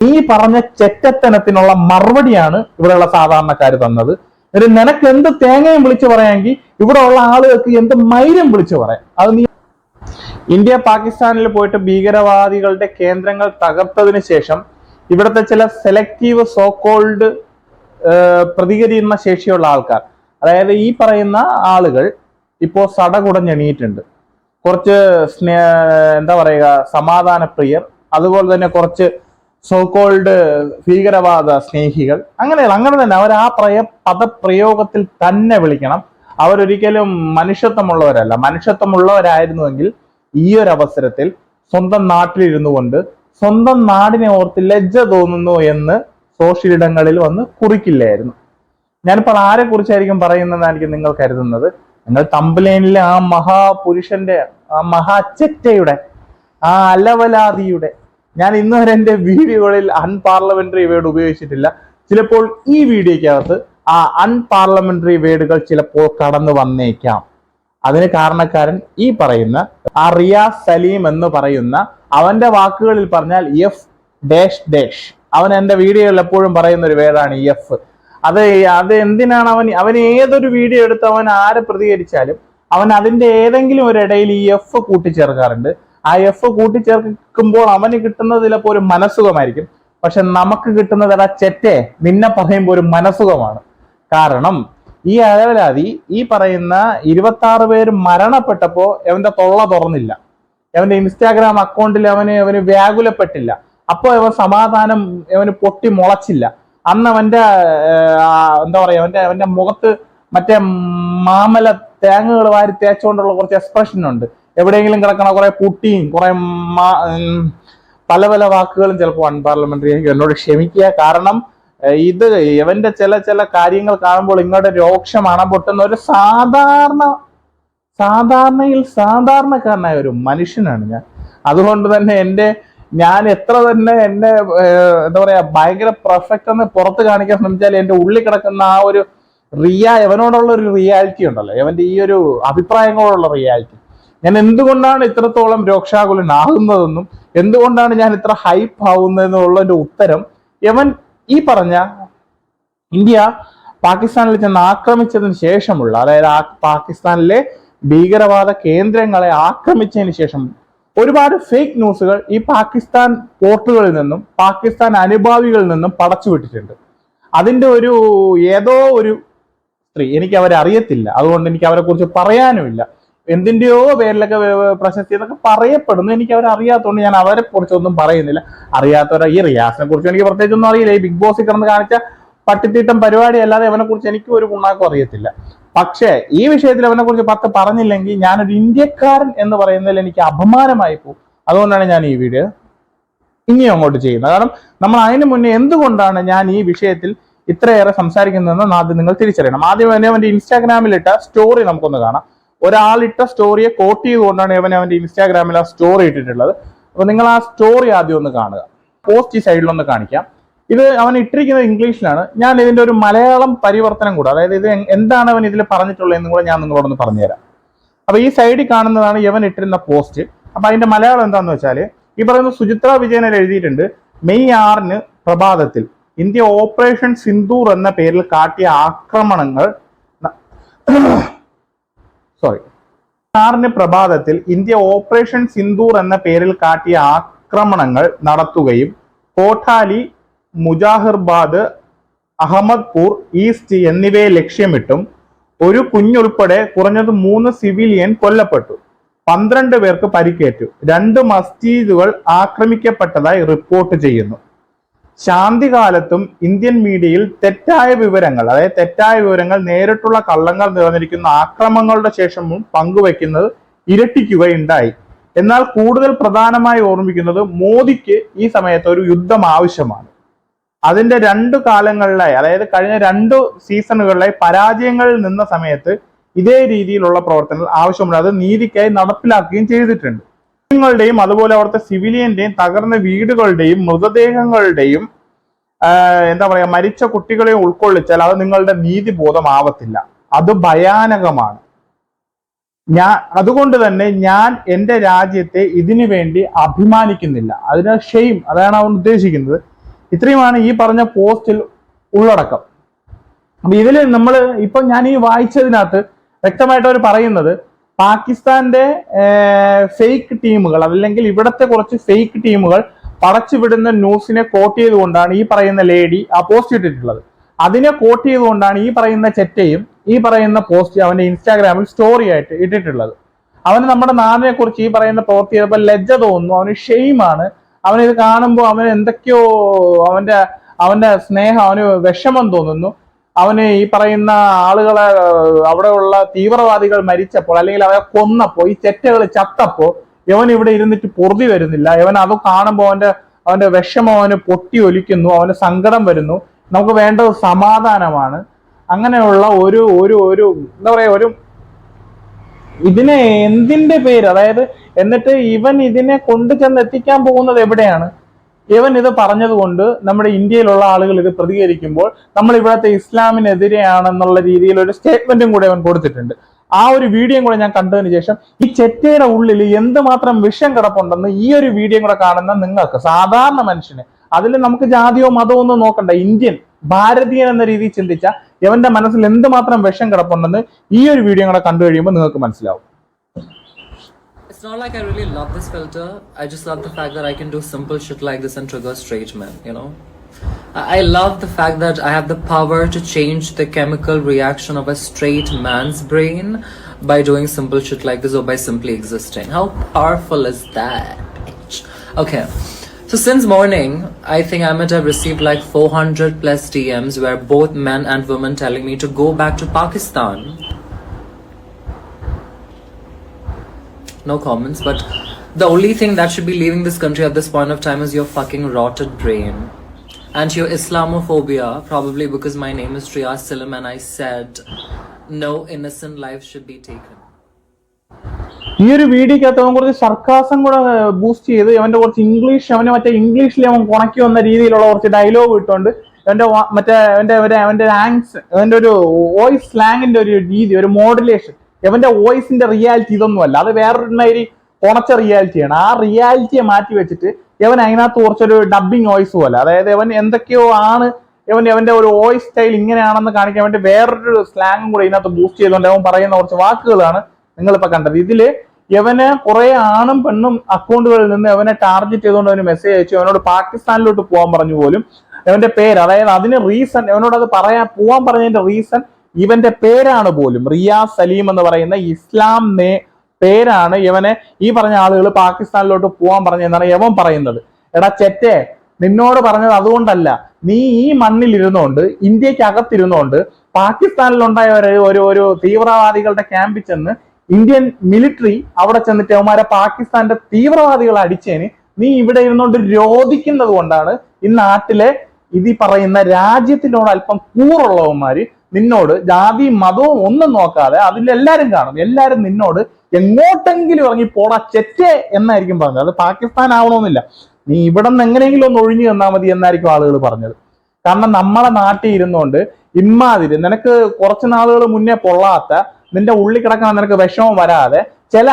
ഈ പറഞ്ഞ ചെറ്റത്തനത്തിനുള്ള മറുപടിയാണ് ഇവിടെയുള്ള സാധാരണക്കാർ തന്നത്. ഒരു നിനക്ക് എന്ത് തേങ്ങയും വിളിച്ചു പറയാമെങ്കിൽ ഇവിടെ ഉള്ള ആളുകൾക്ക് എന്ത് മൈരം വിളിച്ചു പറയാം. അത് നീ ഇന്ത്യ പാകിസ്ഥാനിൽ പോയിട്ട് ഭീകരവാദികളുടെ കേന്ദ്രങ്ങൾ തകർത്തതിന് ശേഷം ഇവിടുത്തെ ചില സെലക്റ്റീവ് സോക്കോൾഡ് പ്രതികരിക്കുന്ന ശേഷിയുള്ള ആൾക്കാർ അതായത് ഈ പറയുന്ന ആളുകൾ ഇപ്പോൾ സടകുടഞ്ഞെണീറ്റുണ്ട് കുറച്ച് സ്നേ എന്താ പറയുക സമാധാന പ്രിയർ അതുപോലെ തന്നെ കുറച്ച് സോക്കോൾഡ് ഭീകരവാദ സ്നേഹികൾ. അങ്ങനെയല്ല അങ്ങനെ തന്നെ അവർ ആ പ്രയ പദപ്രയോഗത്തിൽ തന്നെ വിളിക്കണം. അവരൊരിക്കലും മനുഷ്യത്വമുള്ളവരല്ല. മനുഷ്യത്വമുള്ളവരായിരുന്നുവെങ്കിൽ ഈ ഒരു അവസരത്തിൽ സ്വന്തം നാട്ടിലിരുന്നു കൊണ്ട് സ്വന്തം നാടിനെ ഓർത്ത് ലജ്ജ തോന്നുന്നു എന്ന് സോഷ്യൽ ഇടങ്ങളിൽ വന്ന് കുറിക്കില്ലായിരുന്നു. ഞാനിപ്പോൾ ആരെ കുറിച്ചായിരിക്കും പറയുന്നതായിരിക്കും നിങ്ങൾ കരുതുന്നത്? നിങ്ങൾ തമ്പലേനിലെ ആ മഹാപുരുഷന്റെ ആ മഹാച്ചറ്റയുടെ ആ അലവലാതിയുടെ ഞാൻ ഇന്ന് വരെ എന്റെ വീഡിയോകളിൽ അൺപാർലമെന്ററി വേർഡ് ഉപയോഗിച്ചിട്ടില്ല. ചിലപ്പോൾ ഈ വീഡിയോയ്ക്കകത്ത് ആ അൺപാർലമെന്ററി വേർഡുകൾ ചിലപ്പോൾ കടന്നു വന്നേക്കാം. അതിന് കാരണക്കാരൻ ഈ പറയുന്ന ആ റിയാസ് സലീം എന്ന് പറയുന്ന അവന്റെ വാക്കുകളിൽ പറഞ്ഞാൽ എഫ് ഡാഷ് ഡാഷ് അവൻ എന്റെ വീഡിയോയിൽ എപ്പോഴും പറയുന്ന ഒരു വേർഡാണ് എഫ് അത് അത് എന്തിനാണ് അവൻ അവൻ ഏതൊരു വീഡിയോ എടുത്ത് അവൻ ആരെ പ്രതികരിച്ചാലും അവൻ അതിന്റെ ഏതെങ്കിലും ഒരു ഇടയിൽ ഈ എഫ് കൂട്ടിച്ചേർക്കാറുണ്ട്. ആ എഫ് കൂട്ടിച്ചേർക്കുമ്പോൾ അവന് കിട്ടുന്നത് ചിലപ്പോൾ ഒരു മനസ്സുഖമായിരിക്കും. പക്ഷെ നമുക്ക് കിട്ടുന്നത് എടാ ചെറ്റേ നിന്നെ പറയുമ്പോൾ ഒരു മനസ്സുഖമാണ്. കാരണം ഈ അഴവലാതി ഈ പറയുന്ന ഇരുപത്തി ആറ് പേര് മരണപ്പെട്ടപ്പോ അവന്റെ തൊള്ള തുറന്നില്ല. അവന്റെ ഇൻസ്റ്റാഗ്രാം അക്കൗണ്ടിൽ അവന് അവന് വ്യാകുലപ്പെട്ടില്ല. അപ്പോ അവൻ സമാധാനം അവന് പൊട്ടി മുളച്ചില്ല. അന്ന് അവന്റെ എന്താ പറയാ അവന്റെ അവന്റെ മുഖത്ത് മറ്റേ മാമല തേങ്ങകൾ വാരി തേച്ചുകൊണ്ടുള്ള കുറച്ച് എക്സ്പ്രഷൻ ഉണ്ട്. എവിടെയെങ്കിലും കിടക്കണ കുറെ പുട്ടിയും കുറെ പല പല വാക്കുകളും ചിലപ്പോൾ അൺപാർലമെന്ററി എന്നോട് ക്ഷമിക്കുക. കാരണം ഇത് ഇവന്റെ ചില ചില കാര്യങ്ങൾ കാണുമ്പോൾ ഇങ്ങോട്ട് രോക്ഷം അണ പൊട്ടുന്ന ഒരു സാധാരണ സാധാരണയിൽ സാധാരണക്കാരനായ ഒരു മനുഷ്യനാണ് ഞാൻ. അതുകൊണ്ട് തന്നെ എന്റെ ഞാൻ എത്ര തന്നെ എന്റെ എന്താ പറയാ ഭയങ്കര പെർഫെക്റ്റ് എന്ന് പുറത്ത് കാണിക്കാൻ ശ്രമിച്ചാൽ എന്റെ ഉള്ളിൽ കിടക്കുന്ന ആ ഒരു റിയ എവനോടുള്ള ഒരു റിയാലിറ്റി ഉണ്ടല്ലോ. എവന്റെ ഈ ഒരു അഭിപ്രായങ്ങളോടുള്ള റിയാലിറ്റി ഞാൻ എന്തുകൊണ്ടാണ് ഇത്രത്തോളം രോക്ഷാകുലനാകുന്നതെന്നും എന്തുകൊണ്ടാണ് ഞാൻ ഇത്ര ഹൈപ്പ് ആവുന്നതെന്നുള്ളതിന്റെ ഉത്തരം യവൻ ഈ പറഞ്ഞ ഇന്ത്യ പാകിസ്ഥാനിൽ ചെന്ന് ആക്രമിച്ചതിന് ശേഷമുള്ള അതായത് ആ പാകിസ്ഥാനിലെ ഭീകരവാദ കേന്ദ്രങ്ങളെ ആക്രമിച്ചതിന് ശേഷം ഒരുപാട് ഫേക്ക് ന്യൂസുകൾ ഈ പാകിസ്ഥാൻ പോർട്ടുകളിൽ നിന്നും പാകിസ്ഥാൻ അനുഭാവികളിൽ നിന്നും പടച്ചുവിട്ടിട്ടുണ്ട്. അതിന്റെ ഒരു ഏതോ ഒരു സ്ത്രീ എനിക്ക് അവരെ അതുകൊണ്ട് എനിക്ക് അവരെ കുറിച്ച് പറയാനുമില്ല. എന്തിന്റെയോ പേരിലൊക്കെ പ്രശസ്തി എന്നൊക്കെ പറയപ്പെടുന്നു. എനിക്ക് അവരെ അറിയാത്തതുകൊണ്ട് ഞാൻ അവരെ കുറിച്ചൊന്നും പറയുന്നില്ല. അറിയാത്തവരെ ഈ റിയാസിനെ കുറിച്ച് എനിക്ക് പ്രത്യേകിച്ചൊന്നും അറിയില്ല. ഈ ബിഗ് ബോസിൽ കിടന്ന് കാണിച്ച പട്ടിത്തീട്ടം പരിപാടി അല്ലാതെ അവനെ കുറിച്ച് എനിക്ക് ഒരു ഗുണാക്കും അറിയത്തില്ല. പക്ഷേ ഈ വിഷയത്തിൽ അവനെ കുറിച്ച് പത്ത് പറഞ്ഞില്ലെങ്കിൽ ഞാനൊരു ഇന്ത്യക്കാരൻ എന്ന് പറയുന്നതിൽ എനിക്ക് അപമാനമായി പോകും. അതുകൊണ്ടാണ് ഞാൻ ഈ വീഡിയോ ഇനിയും അങ്ങോട്ട് ചെയ്യുന്നത്. കാരണം നമ്മൾ അതിനു മുന്നേ എന്തുകൊണ്ടാണ് ഞാൻ ഈ വിഷയത്തിൽ ഇത്രയേറെ സംസാരിക്കുന്നതെന്ന് ആദ്യം നിങ്ങൾ തിരിച്ചറിയണം. ആദ്യം തന്നെ അവന്റെ ഇൻസ്റ്റാഗ്രാമിലിട്ട സ്റ്റോറി നമുക്കൊന്ന് കാണാം. ഒരാളിട്ട സ്റ്റോറിയെ കോട്ട് ചെയ്തുകൊണ്ടാണ് ഇവൻ അവന്റെ ഇൻസ്റ്റാഗ്രാമിൽ ആ സ്റ്റോറി ഇട്ടിട്ടുള്ളത്. അപ്പൊ നിങ്ങൾ ആ സ്റ്റോറി ആദ്യം ഒന്ന് കാണുക. പോസ്റ്റ് ഈ സൈഡിലൊന്ന് കാണിക്കാം. ഇത് അവൻ ഇട്ടിരിക്കുന്നത് ഇംഗ്ലീഷിലാണ് ഞാൻ ഇതിന്റെ ഒരു മലയാളം പരിവർത്തനം കൂടെ. അതായത് ഇത് എന്താണ് അവൻ ഇതിൽ പറഞ്ഞിട്ടുള്ളതെന്നും കൂടെ ഞാൻ നിങ്ങളോടൊന്ന് പറഞ്ഞുതരാം. അപ്പൊ ഈ സൈഡിൽ കാണുന്നതാണ് ഇവൻ ഇട്ടിരുന്ന പോസ്റ്റ് അപ്പൊ അതിന്റെ മലയാളം എന്താന്ന് വെച്ചാൽ ഈ പറയുന്ന സുചിത്ര വിജയനെ എഴുതിയിട്ടുണ്ട് മെയ് ആറിന് പ്രഭാതത്തിൽ ഇന്ത്യ ഓപ്പറേഷൻ സിന്ദൂർ എന്ന പേരിൽ കാട്ടിയ ആക്രമണങ്ങൾ സോറി സാറിന് പ്രഭാതത്തിൽ ഇന്ത്യ ഓപ്പറേഷൻ സിന്ദൂർ എന്ന പേരിൽ കാട്ടിയ ആക്രമണങ്ങൾ നടത്തുകയും കോഠാലി മുജാഹിർബാദ് അഹമ്മദ്പൂർ ഈസ്റ്റ് എന്നിവയെ ലക്ഷ്യമിട്ടും ഒരു കുഞ്ഞുൾപ്പെടെ കുറഞ്ഞത് മൂന്ന് സിവിലിയൻ കൊല്ലപ്പെട്ടു. പന്ത്രണ്ട് പേർക്ക് പരിക്കേറ്റു. രണ്ട് മസ്ജിദുകൾ ആക്രമിക്കപ്പെട്ടതായി റിപ്പോർട്ട് ചെയ്യുന്നു. ശാന്തികാലത്തും ഇന്ത്യൻ മീഡിയയിൽ തെറ്റായ വിവരങ്ങൾ അതായത് തെറ്റായ വിവരങ്ങൾ നേരിട്ടുള്ള കള്ളങ്ങൾ നിറഞ്ഞിരിക്കുന്ന ആക്രമങ്ങളുടെ ശേഷവും പങ്കുവെക്കുന്നത് ഇരട്ടിക്കുകയുണ്ടായി. എന്നാൽ കൂടുതൽ പ്രധാനമായി ഓർമ്മിക്കുന്നത് മോദിക്ക് ഈ സമയത്ത് ഒരു യുദ്ധം ആവശ്യമാണ്. അതിന്റെ രണ്ട് കാലങ്ങളിലായി അതായത് കഴിഞ്ഞ രണ്ട് സീസണുകളിലായി പരാജയങ്ങളിൽ നിന്ന സമയത്ത് ഇതേ രീതിയിലുള്ള പ്രവർത്തനങ്ങൾ ആവശ്യമുണ്ട്. അത് നീതിക്കായി നടപ്പിലാക്കുകയും ചെയ്തിട്ടുണ്ട്. മുസ്ലിങ്ങളുടെയും അതുപോലെ അവിടുത്തെ സിവിലിയന്റെയും തകർന്ന വീടുകളുടെയും മൃതദേഹങ്ങളുടെയും എന്താ പറയാ മരിച്ച കുട്ടികളെയും ഉൾക്കൊള്ളിച്ചാൽ അത് നിങ്ങളുടെ നീതിബോധം ആവത്തില്ല. അത് ഭയാനകമാണ്. ഞാൻ അതുകൊണ്ട് തന്നെ ഞാൻ എന്റെ രാജ്യത്തെ ഇതിനു വേണ്ടി അഭിമാനിക്കുന്നില്ല. അതിന് ഷെയിം അതാണ് അവൻ ഉദ്ദേശിക്കുന്നത്. ഇത്രയുമാണ് ഈ പറഞ്ഞ പോസ്റ്റിൽ ഉള്ളടക്കം. അപ്പൊ ഇതിൽ നമ്മൾ ഇപ്പൊ ഞാൻ ഈ വായിച്ചതിനകത്ത് വ്യക്തമായിട്ട് അവർ പറയുന്നത് പാകിസ്ഥാന്റെ ഫേക്ക് ടീമുകൾ അല്ലെങ്കിൽ ഇവിടത്തെ കുറച്ച് ഫേക്ക് ടീമുകൾ പടച്ചുവിടുന്ന ന്യൂസിനെ കോട്ട് ചെയ്തുകൊണ്ടാണ് ഈ പറയുന്ന ലേഡി ആ പോസ്റ്റ് ഇട്ടിട്ടുള്ളത്. അതിനെ കോട്ട് ചെയ്തുകൊണ്ടാണ് ഈ പറയുന്ന ചെറ്റയും ഈ പറയുന്ന പോസ്റ്റ് അവന്റെ ഇൻസ്റ്റാഗ്രാമിൽ സ്റ്റോറി ആയിട്ട് ഇട്ടിട്ടുള്ളത്. അവന് നമ്മുടെ നാടിനെ കുറിച്ച് ഈ പറയുന്ന പ്രവൃത്തി ചെയ്തപ്പോൾ ലജ്ജ തോന്നുന്നു. അവന് ഷെയിമാണ് അവനിത് ഇത് കാണുമ്പോൾ അവന് എന്തൊക്കെയോ അവന്റെ അവന്റെ സ്നേഹം അവന് വിഷമം തോന്നുന്നു. അവന് ഈ പറയുന്ന ആളുകളെ അവിടെയുള്ള തീവ്രവാദികൾ മരിച്ചപ്പോൾ അല്ലെങ്കിൽ അവരെ കൊന്നപ്പോൾ ഈ ചെറ്റകൾ ചത്തപ്പോൾ ഇവൻ ഇവിടെ ഇരുന്നിട്ട് പൊറുതി വരുന്നില്ല. ഇവൻ അത് കാണുമ്പോൾ അവന്റെ അവന്റെ വിഷമം അവന് പൊട്ടി ഒലിക്കുന്നു അവന് സങ്കടം വരുന്നു. നമുക്ക് വേണ്ടത് സമാധാനമാണ്. അങ്ങനെയുള്ള ഒരു ഒരു ഒരു എന്താ പറയുക ഒരു ഇതിനെ എന്തിന്റെ പേര്? അതായത് എന്നിട്ട് ഇവൻ ഇതിനെ കൊണ്ടു ചെന്ന് എത്തിക്കാൻ പോകുന്നത് എവിടെയാണ്? ഇവൻ ഇത് പറഞ്ഞതുകൊണ്ട് നമ്മുടെ ഇന്ത്യയിലുള്ള ആളുകൾ ഇത് പ്രതികരിക്കുമ്പോൾ നമ്മൾ ഇവിടുത്തെ ഇസ്ലാമിനെതിരെയാണെന്നുള്ള രീതിയിൽ ഒരു സ്റ്റേറ്റ്മെന്റും കൂടെ അവൻ കൊടുത്തിട്ടുണ്ട്. ആ ഒരു വീഡിയോയും കൂടെ ഞാൻ കണ്ടതിന് ശേഷം ഈ ചെറ്റയുടെ ഉള്ളിൽ എന്തുമാത്രം വിഷം കിടപ്പുണ്ടെന്ന് ഈ ഒരു വീഡിയോയും കൂടെ കാണുന്ന നിങ്ങൾക്ക് സാധാരണ മനുഷ്യന് അതിൽ നമുക്ക് ജാതിയോ മതമോ ഒന്നും നോക്കണ്ട ഇന്ത്യൻ ഭാരതീയൻ എന്ന രീതിയിൽ ചിന്തിച്ച എവന്റെ മനസ്സിൽ എന്തുമാത്രം വിഷം കിടപ്പുണ്ടെന്ന് ഈ ഒരു വീഡിയോ കൂടെ കണ്ടു കഴിയുമ്പോൾ നിങ്ങൾക്ക് മനസ്സിലാവും. It's not like I really love this filter. I just love the fact that I can do simple shit like this and trigger straight men, you know? I love the fact that I have the power to change the chemical reaction of a straight man's brain by doing simple shit like this or by simply existing. How powerful is that? bitch? Okay. So since morning, I think I might have received like 400 plus DMs where both men and women telling me to go back to Pakistan. No comments, but the only thing that should be leaving this country at this point of time is your fucking rotted brain. And your Islamophobia, probably because my name is Triya Silam and I said no innocent life should be taken. ഈ ഒരു വീഡിയോക്കകത്ത് അവൻ കുറച്ച് sarcasm കൂടെ boost ചെയ്ത് അവന്റെ കുറച്ച് English അവന് മറ്റേ ഇംഗ്ലീഷിൽ അവൻ കുണക്കി വന്ന രീതിയിലുള്ള കുറച്ച് ഡയലോഗ് ഇട്ടുകൊണ്ട് അവന്റെ വാ- മറ്റേ അവന്റെ ഒരു അവന്റെ ആങ്സ് അവന്റെ ഒരു വോയിസ് സ്ലാങ്ങിന്റെ ഒരു രീതി ഒരു മോഡുലേഷൻ അവന്റെ വോയിസിന്റെ റിയാലിറ്റി ഇതൊന്നുമല്ല അത് വേറൊരു ഉണച്ച റിയാലിറ്റിയാണ്. ആ റിയാലിറ്റിയെ മാറ്റി വെച്ചിട്ട് ഇവൻ അതിനകത്ത് കുറച്ചൊരു ഡബിങ് വോയിസ് പോലെ. അതായത് ഇവൻ എന്തൊക്കെയോ ആണ് ഇവൻ അവന്റെ ഒരു വോയിസ് സ്റ്റൈൽ ഇങ്ങനെയാണെന്ന് കാണിക്കാൻ വേണ്ടി വേറൊരു സ്ലാങ്ങും കൂടെ ഇതിനകത്ത് ബൂസ്റ്റ് ചെയ്തുകൊണ്ട് അവൻ പറയുന്ന കുറച്ച് വാക്കുകളാണ് നിങ്ങളിപ്പോ കണ്ടത്. ഇതിൽ ഇവന് കുറെ ആണും പെണ്ണും അക്കൗണ്ടുകളിൽ നിന്ന് അവനെ ടാർഗറ്റ് ചെയ്തുകൊണ്ട് അവന് മെസ്സേജ് അയച്ചു. അവനോട് പാകിസ്ഥാനിലോട്ട് പോകാൻ പറഞ്ഞു പോലും. അവന്റെ പേര് അതായത് അതിന് റീസൺ അവനോട് അത് പറയാൻ പോവാൻ പറഞ്ഞതിന്റെ റീസൺ ഇവന്റെ പേരാണ് പോലും റിയാ സലീം എന്ന് പറയുന്ന ഇസ്ലാം നേ പേരാണ് ഇവനെ ഈ പറഞ്ഞ ആളുകൾ പാകിസ്ഥാനിലോട്ട് പോകാൻ പറഞ്ഞതെന്നാണ് യവൻ പറയുന്നത്. എടാ ചെറ്റേ നിന്നോട് പറഞ്ഞത് അതുകൊണ്ടല്ല. നീ ഈ മണ്ണിൽ ഇരുന്നുകൊണ്ട് ഇന്ത്യയ്ക്ക് അകത്തിരുന്നുകൊണ്ട് പാകിസ്ഥാനിലുണ്ടായ ഒരു ഒരു ഒരു തീവ്രവാദികളുടെ ക്യാമ്പിൽ ചെന്ന് ഇന്ത്യൻ മിലിറ്ററി അവിടെ ചെന്നിട്ട് അവന്മാരെ പാകിസ്ഥാന്റെ തീവ്രവാദികളെ അടിച്ചതിന് നീ ഇവിടെ ഇരുന്നുകൊണ്ട് രോധിക്കുന്നത് കൊണ്ടാണ് ഈ നാട്ടിലെ ഇത് പറയുന്ന രാജ്യത്തിനോട് അല്പം കൂറുള്ളവന്മാര് നിന്നോട് ജാതി മതവും ഒന്നും നോക്കാതെ അതിലെല്ലാരും കാണും. എല്ലാരും നിന്നോട് എങ്ങോട്ടെങ്കിലും ഇറങ്ങി പോടാ ചെറ്റേ എന്നായിരിക്കും പറഞ്ഞത്. അത് പാകിസ്ഥാൻ ആവണമെന്നില്ല നീ ഇവിടെ നിന്ന് എങ്ങനെയെങ്കിലും ഒന്ന് ഒഴിഞ്ഞു തന്നാൽ മതി എന്നായിരിക്കും ആളുകൾ പറഞ്ഞത്. കാരണം നമ്മളെ നാട്ടിൽ ഇരുന്നുകൊണ്ട് ഇമ്മാതിരി നിനക്ക് കുറച്ച് നാളുകൾ മുന്നേ പൊള്ളാത്ത നിന്റെ ഉള്ളിൽ കിടക്കുന്ന നിനക്ക് വിഷമം വരാതെ ചില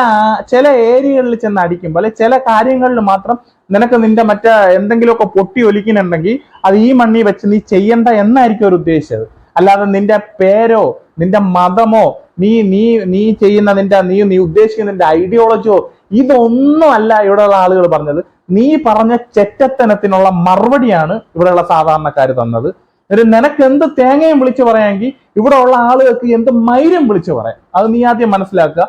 ചില ഏരിയകളിൽ ചെന്ന് അടിക്കുമ്പോൾ അല്ലെ ചില കാര്യങ്ങളിൽ മാത്രം നിനക്ക് നിന്റെ മറ്റേ എന്തെങ്കിലുമൊക്കെ പൊട്ടി ഒലിക്കുന്നുണ്ടെങ്കിൽ അത് ഈ മണ്ണി വെച്ച് നീ ചെയ്യണ്ട എന്നായിരിക്കും അവർ ഉദ്ദേശിച്ചത്. അല്ലാതെ നിന്റെ പേരോ നിന്റെ മതമോ നീ നീ നീ ചെയ്യുന്ന നിന്റെ നീ നീ ഉദ്ദേശിക്കുന്ന നിന്റെ ഐഡിയോളജിയോ ഇതൊന്നും അല്ല ഇവിടെയുള്ള ആളുകൾ പറഞ്ഞത്. നീ പറഞ്ഞ ചെറ്റത്തനത്തിനുള്ള മറുപടിയാണ് ഇവിടെയുള്ള സാധാരണക്കാർ തന്നത്. ഒരു നിനക്ക് എന്ത് തേങ്ങയും വിളിച്ചു പറയാമെങ്കിൽ ഇവിടെ ഉള്ള ആളുകൾക്ക് എന്ത് മൈരും വിളിച്ചു പറയാം. അത് നീ ആദ്യം മനസ്സിലാക്കുക.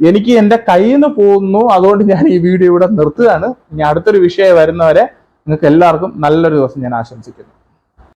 എനിക്ക് എന്റെ കയ്യിൽ നിന്ന് പോകുന്നു അതുകൊണ്ട് ഞാൻ ഈ വീഡിയോ ഇവിടെ നിർത്തുകയാണ്. ഇനി അടുത്തൊരു വിഷയം വരുന്നവരെ നിങ്ങൾക്ക് എല്ലാവർക്കും നല്ലൊരു ദിവസം ഞാൻ ആശംസിക്കുന്നു.